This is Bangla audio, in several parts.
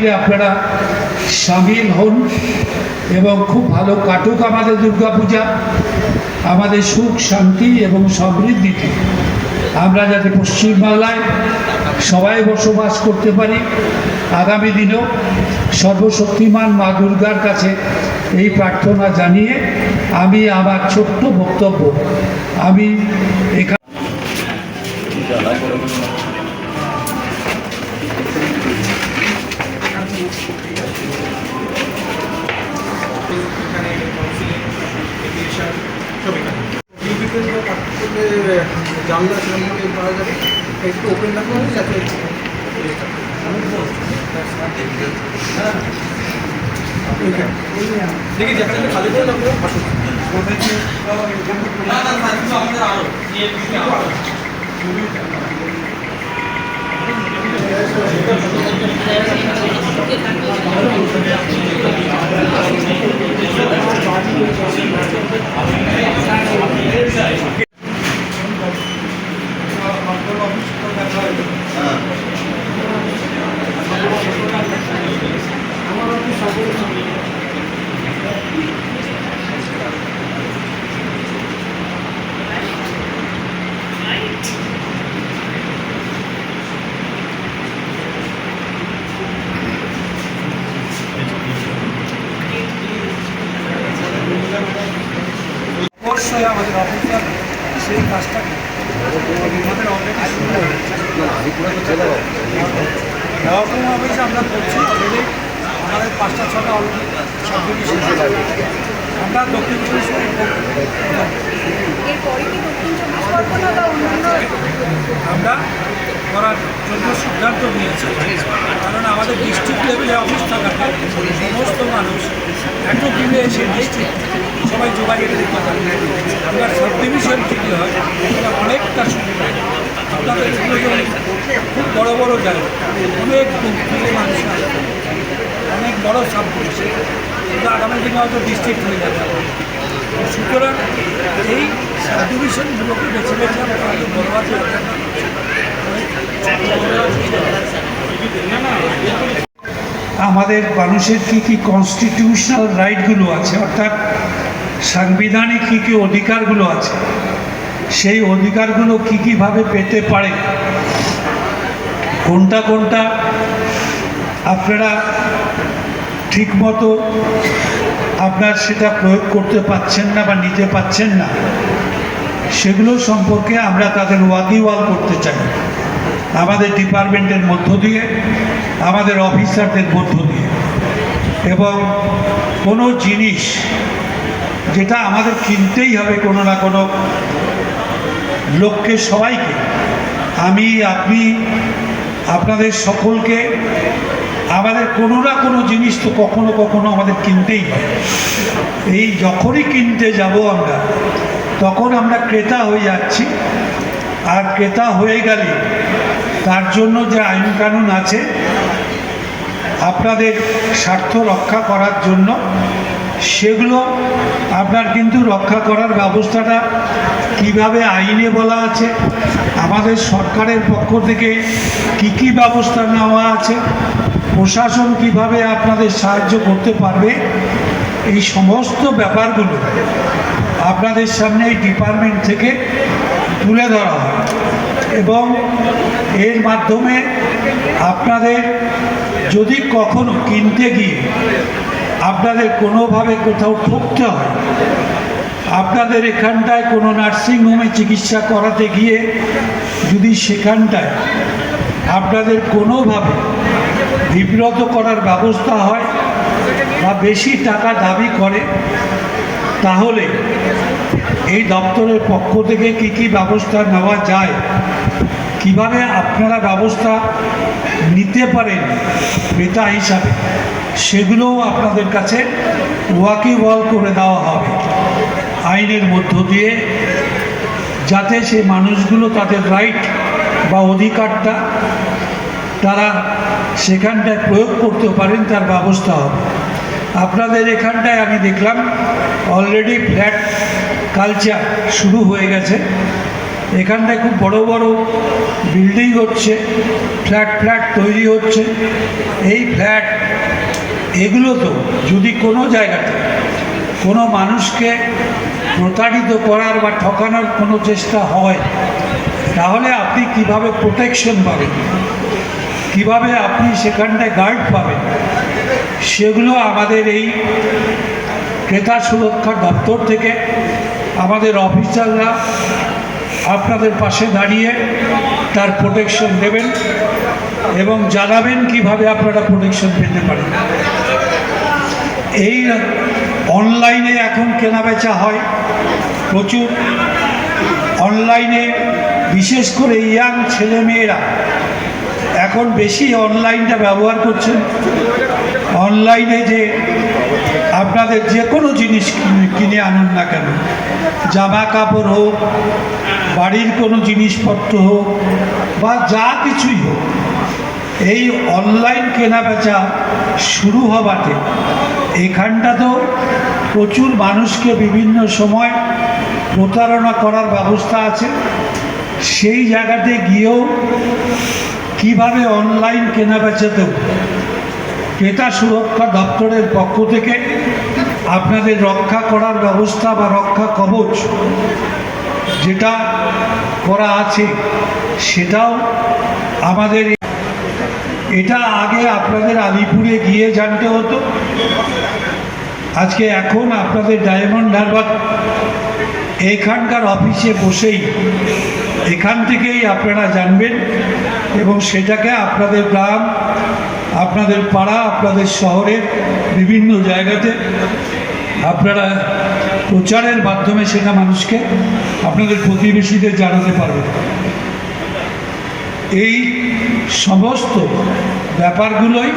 মিলে আপনারা সামিল হন এবং খুব ভালো কাটুক আমাদের দুর্গাপূজা, আমাদের সুখ, শান্তি এবং সমৃদ্ধিতে আমরা যাতে পশ্চিমবাংলায় সবাই বসবাস করতে পারি, আগামী দিনেও সর্বশক্তিমান মা দুর্গার কাছে এই প্রার্থনা জানিয়ে আমি আমার ছোট্ট বক্তব্য, আমি এখানে এখানে কাউন্সিলিং এডুকেশন পাওয়া যাবে একটু ওপেন রাখা হবে যাতে দেখি দেখা যাবে খালি করে রাখব আসুন অবশ্যই আমরা করার জন্য সিদ্ধান্ত নিয়েছি। কারণ আমাদের ডিস্ট্রিক্ট লেভেলে অফিস থাকাতে সমস্ত মানুষ এত দিনে এসে ডিস্ট্রিক্ট সবাই যোগাযোগ দিতে পারে আমরা সাব ডিভিশন থেকে হয় এটা অনেকটা সুবিধা। আপনাদের খুব বড় বড় জায়গা। অনেক দূর মানুষ অনেক বড় সাব ডিভিশন কিন্তু আগামী দিনে হয়তো ডিস্ট্রিক্ট হয়ে যাবে। সুতরাং এই সাব ডিভিশনগুলোকে বেছে বেছে আমরা বড় আমাদের মানুষের কি কী কনস্টিটিউশনাল রাইটগুলো আছে? অর্থাৎ সাংবিধানিক কী কী অধিকারগুলো আছে? সেই অধিকারগুলো কি কীভাবে পেতে পারে? কোনটা কোনটা আপনারা ঠিকমতো আপনার সেটা প্রয়োগ করতে পাচ্ছেন না বা নিতে পাচ্ছেন না, সেগুলো সম্পর্কে আমরা তাদের ওয়াকিওয়াল করতে চাই। আমাদের ডিপার্টমেন্টের মধ্য দিয়ে, আমাদের অফিসারদের মধ্য দিয়ে। এবং কোনো জিনিস যেটা আমাদের কিনতেই হবে কোনো না কোনো লোককে, সবাইকে, আমি, আপনি, আপনাদের সকলকে, আমাদের কোনো না কোনো জিনিস তো কখনো কখনো আমাদের কিনতেই হয়। এই যখনই কিনতে যাব আমরা, তখন আমরা ক্রেতা হয়ে যাচ্ছি। আর ক্রেতা হয়ে গেলে তার জন্য যে আইন কানুন আছে, আপনাদের স্বার্থ রক্ষা করার জন্য, সেগুলো আপনার কিন্তু রক্ষা করার ব্যবস্থাটা কীভাবে আইনে বলা আছে, আমাদের সরকারের পক্ষ থেকে কি কি ব্যবস্থা নেওয়া আছে, প্রশাসন কীভাবে আপনাদের সাহায্য করতে পারবে, এই সমস্ত ব্যাপারগুলো আপনাদের সামনে এই ডিপার্টমেন্ট থেকে তুলে ধরা হয়। এবং এর মাধ্যমে আপনাদের যদি কখনো কিনতে গিয়ে আপনাদের কোনোভাবে কোথাও ঠকতে হয়, আপনাদের এখানটায় কোনো নার্সিংহোমে চিকিৎসা করাতে গিয়ে যদি সেখানটায় আপনাদের কোনোভাবে বিব্রত করার ব্যবস্থা হয় বা বেশি টাকা দাবি করে, তাহলে এই দপ্তরের পক্ষ থেকে কি কি ব্যবস্থা নেওয়া যায়? কীভাবে আপনারা ব্যবস্থা নিতে পারেন ক্রেতা হিসাবে? সেগুলোও আপনাদের কাছে ওয়াকিবল করে দেওয়া হবে। আইনের মধ্য দিয়ে যাতে সেই মানুষগুলো তাদের রাইট বা অধিকারটা তারা সেখানটায় প্রয়োগ করতে পারেন, তার ব্যবস্থা হবে। আপনাদের এখানটায় আমি দেখলাম, অলরেডি ফ্ল্যাট কালচার শুরু হয়ে গেছে। এখানটায় খুব বড় বড় বিল্ডিং হচ্ছে, ফ্ল্যাট ফ্ল্যাট তৈরি হচ্ছে। এই ফ্ল্যাট, এগুলো তো যদি কোনো জায়গাতে কোনো মানুষকে প্রতারিত করার বা ঠকানোর কোনো চেষ্টা হয়, তাহলে আপনি কীভাবে প্রোটেকশন পাবেন? কীভাবে আপনি সেখানটায় গার্ড পাবেন? সেগুলো আমাদের এই ক্রেতা সুরক্ষা দপ্তর থেকে আমাদের অফিসাররা আপনাদের পাশে দাঁড়িয়ে তার প্রোটেকশন দেবেন এবং জানাবেন কীভাবে আপনারা প্রোটেকশন পেতে পারেন। এই অনলাইনে এখন কেনাবেচা হয় প্রচুর। অনলাইনে বিশেষ করে ইয়াং ছেলেমেয়েরা এখন বেশি অনলাইনটা ব্যবহার করছেন। অনলাইনে যে আপনাদের যে কোনো জিনিস কিনে- আনুন না কেন। জামা কাপড় হোক, বাড়ির কোনো জিনিসপত্র হোক, বা যা কিছুই হোক, এই অনলাইন কেনাবেচা শুরু হওয়াতে এখানটা তো প্রচুর মানুষকে বিভিন্ন সময় প্রতারণা করার ব্যবস্থা আছে। সেই জায়গাতে গিয়েও কীভাবে অনলাইন কেনাবেচাতেও ক্রেতা সুরক্ষা দপ্তরের পক্ষ থেকে আপনাদের রক্ষা করার ব্যবস্থা বা রক্ষা কবচ যেটা করা আছে, সেটাও আমাদের এটা আগে আপনাদের আলিপুরে গিয়ে জানতে হতো। আজকে এখন আপনাদের ডায়মন্ড হারবার এখানকার অফিসে বসেই এখান থেকেই আপনারা জানবেন এবং সেটাকে আপনাদের গ্রাম আপনাদের পাড়া, আপনাদের শহরের বিভিন্ন জায়গাতে আপনারা প্রচারের মাধ্যমে সেটা মানুষকে আপনাদের প্রতিবেশীদের জানাতে পারবেন। এই সমস্ত ব্যাপারগুলোই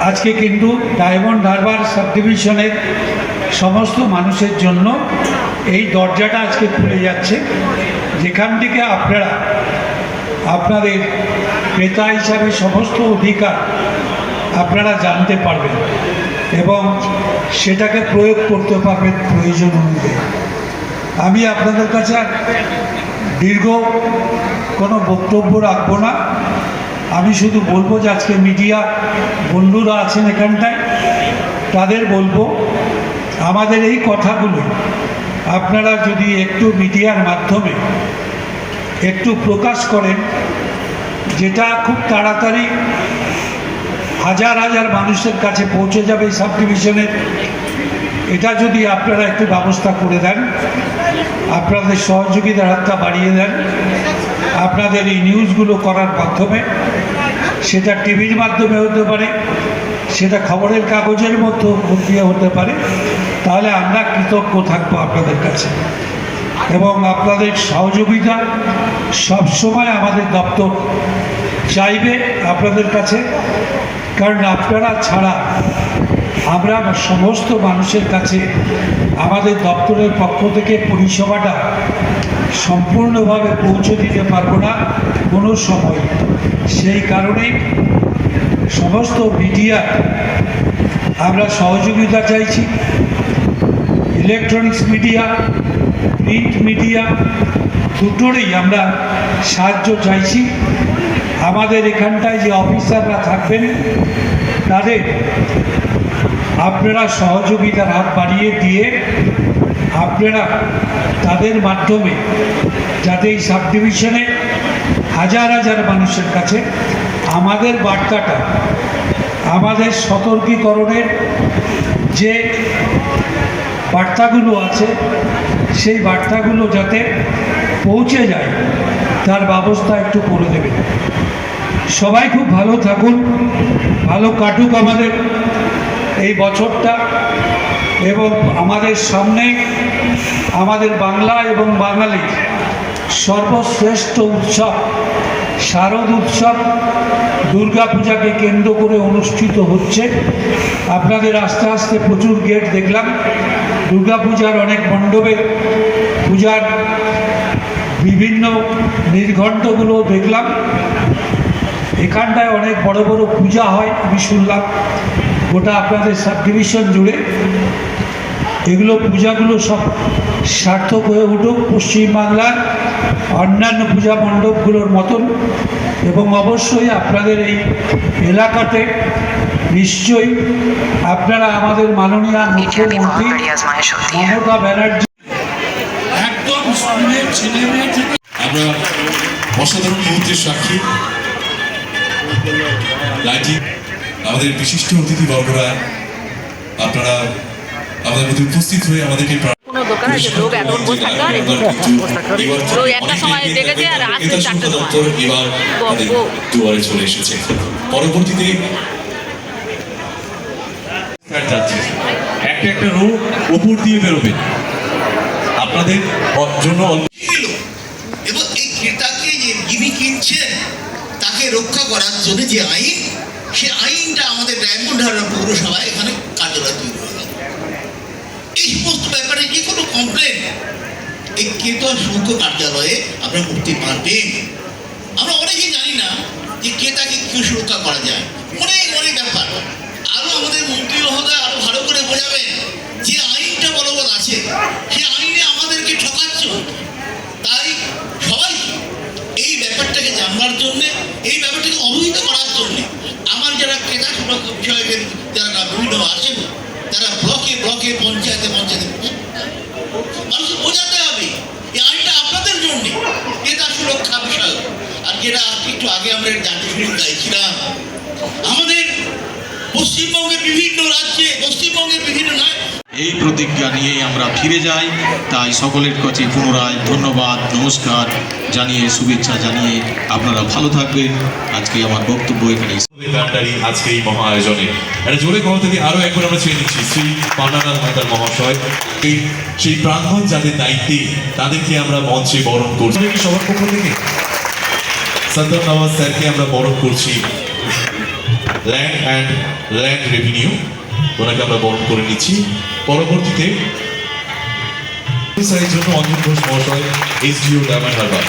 আজকে কিন্তু ডায়মন্ড হারবার সাব ডিভিশনের সমস্ত মানুষের জন্য এই দরজাটা আজকে খুলে যাচ্ছে। যেখান থেকে আপনারা আপনাদের ক্রেতা হিসাবে সমস্ত অধিকার আপনারা জানতে পারবেন এবং সেটাকে প্রয়োগ করতে পারবেন প্রয়োজন অনুযায়ী। আমি আপনাদের কাছে দীর্ঘ কোনো বক্তব্য রাখব না। আমি শুধু বলব যে আজকে মিডিয়া বন্ধুরা আছেন এখানটায়, তাদের বলব, আমাদের এই কথাগুলো আপনারা যদি একটু মিডিয়ার মাধ্যমে একটু প্রকাশ করেন যেটা খুব তাড়াতাড়ি হাজার হাজার মানুষের কাছে পৌঁছে যাবে এই সাব ডিভিশনের এটা যদি আপনারা একটু ব্যবস্থা করে দেন, আপনাদের সহযোগিতার হাতটা বাড়িয়ে দেন, আপনাদের এই নিউজগুলো করার মাধ্যমে, সেটা টিভির মাধ্যমে হতে পারে, সেটা খবরের কাগজের মধ্যে দিয়ে হতে পারে, তাহলে আমরা কৃতজ্ঞ থাকব আপনাদের কাছে। এবং আপনাদের সহযোগিতা সবসময় আমাদের দপ্তর চাইবে আপনাদের কাছে, কারণ আপনারা ছাড়া আমরা সমস্ত মানুষের কাছে আমাদের দপ্তরের পক্ষ থেকে পরিষেবাটা সম্পূর্ণভাবে পৌঁছে দিতে পারব না কোনো সময়। সেই কারণে সমস্ত মিডিয়া আমরা সহযোগিতা চাইছি। ইলেকট্রনিক্স মিডিয়া প্রিন্ট মিডিয়া দুটোরই আমরা সাহায্য চাইছি। আমাদের এখানটায় যে অফিসাররা থাকবেন, তাদের আপনারা সহযোগিতার হাত বাড়িয়ে দিয়ে আপনারা তাদের মাধ্যমে যাতে এই সাব ডিভিশনে হাজার হাজার মানুষের কাছে আমাদের বার্তাটা, আমাদের সতর্কীকরণের যে বার্তাগুলো আছে সেই বার্তাগুলো যাতে পৌঁছে যায়, তার ব্যবস্থা একটু করে দেবেন সবাই খুব ভালো থাকুন, ভালো কাটুক আমাদের এই বছরটা এবং আমাদের সামনে আমাদের বাংলা এবং বাঙালি সর্বশ্রেষ্ঠ উৎসব, শারদ উৎসব দুর্গাপূজাকে কেন্দ্র করে অনুষ্ঠিত হচ্ছে। আপনাদের আস্তে আস্তে প্রচুর গেট দেখলাম। দুর্গাপূজার অনেক মণ্ডপে পূজার বিভিন্ন নির্ঘণ্টগুলো দেখলাম। এখানটায় অনেক বড় বড় পূজা হয়, আমি শুনলাম। গোটা আপনাদের সাব ডিভিশন জুড়ে। এগুলো পূজাগুলো সব সার্থক হয়ে উঠুক। পশ্চিমবাংলার অন্যান্য পূজা মণ্ডপগুলোর মতন। এবং অবশ্যই আপনাদের এই এলাকাতে নিশ্চয়ই আপনারা আমাদের মাননীয় মুখ্যমন্ত্রী সত্যি মমতা ব্যানার্জি একদম স্কুলের ছেলে মেয়ে থেকে আমরা অসাধারণ মুহূর্তের সাক্ষী। লাইটিং আমাদের বিশিষ্ট অতিথি বর্গরা আপনারা আমাদের মধ্যে উপস্থিত হয়ে আমাদেরকে কোনো দোকান আছে লোক এখন বসে থাকতে পারে এবার কিন্তু একটা সময় দেখেছে আর গেছে। চারটে শুল্ক সময়। দপ্তর এবার আমাদের দুয়ারে চলে এসেছে। পরবর্তীতে যাচ্ছে। একটা একটা রো উপর দিয়ে বেরোবে। আপনাদের জন্য এবং এই ক্রেতাকে যিনি কিনছেন তাকে রক্ষা করার জন্য যে আইন, সে আইনটা আমাদের পৌরসভায় এখানে কার্যকর তৈরি এই সমস্ত ব্যাপারে যে কোনো কমপ্লেন এই ক্রেতা শুল্ক কার্যালয়ে আপনারা করতে পারবেন। আমরা অনেকেই জানি না যে ক্রেতাকে কি সুরক্ষা করা যায়। অনেক অনেক ব্যাপার। আরও আমাদের মন্ত্রী মহোদয় আরও ভালো করে বোঝাবেন যে আইনটা বলবৎ আছে। সে আইনে আমাদেরকে ঠকাচ্ছ। তাই সবাইকে এই ব্যাপারটাকে জানবার জন্য, এই ব্যাপারটাকে অবহিত করার জন্য আমার যারা ক্রেতা বিষয়কের যারা বিভিন্ন আছেন তারা ব্লকে ব্লকে, পঞ্চায়েতে পঞ্চায়েতে মানুষ বোঝাতে হবে এই আইনটা আপনাদের জন্য ক্রেতা সুরক্ষা বিষয় আর যেটা একটু আগে আমরা জাতীয় গাইছিলাম, আমাদের পশ্চিমবঙ্গের বিভিন্ন রাজ্যে পশ্চিমবঙ্গের বিভিন্ন এই প্রতিজ্ঞা নিয়েই আমরা ফিরে যাই। তাই সকলের কাছে পুনরায় ধন্যবাদ নমস্কার জানিয়ে শুভেচ্ছা জানিয়ে আপনারা ভালো থাকবেন। আজকে আমার বক্তব্য এখানে আজকে এই মহা আয়োজনে। একটা জোরে কথা থেকে আরও একবার আমরা চেয়ে নিচ্ছি শ্রী পান্নালাল মাতার মহাশয় এই সেই প্রাঙ্গণ যাদের দায়িত্বে তাদেরকে আমরা মঞ্চে বরণ করছি। সবার পক্ষ থেকে। সন্তম নওয়াজ স্যারকে আমরা বরণ করছি। ল্যান্ড অ্যান্ড ল্যান্ড রেভিনিউ ওনাকে আমরা বরণ করে নিচ্ছি। পরবর্তীতে স্যারের জন্য অঞ্জন ঘোষ মহাশয় এসডিও ডায়মন্ড হারবার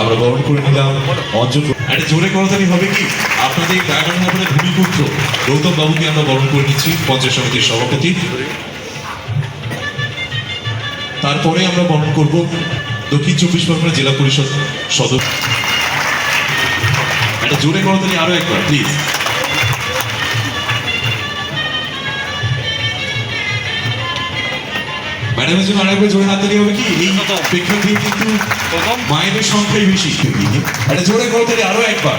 আমরা বরণ করে নিলাম অঞ্চল একটা জোরে করতালি হবে কি? আপনাদের ডায়মন্ড হারবারের ভূমিপুত্র গৌতম বাবুকে আমরা বরণ করে নিচ্ছি, পঞ্চায়েত সমিতির সভাপতি। তারপরে আমরা বরণ করব দক্ষিণ চব্বিশ পরগনা জেলা পরিষদ সদস্য একটা জোরে করতালি আরও একবার প্লিজ ম্যাডামের জন্য আরেকবার জোরে হাততালি হবে কি? এই প্রেক্ষাপটে কিন্তু মায়েদের সংখ্যাই বেশি একটা জোরে করতালি আরও একবার।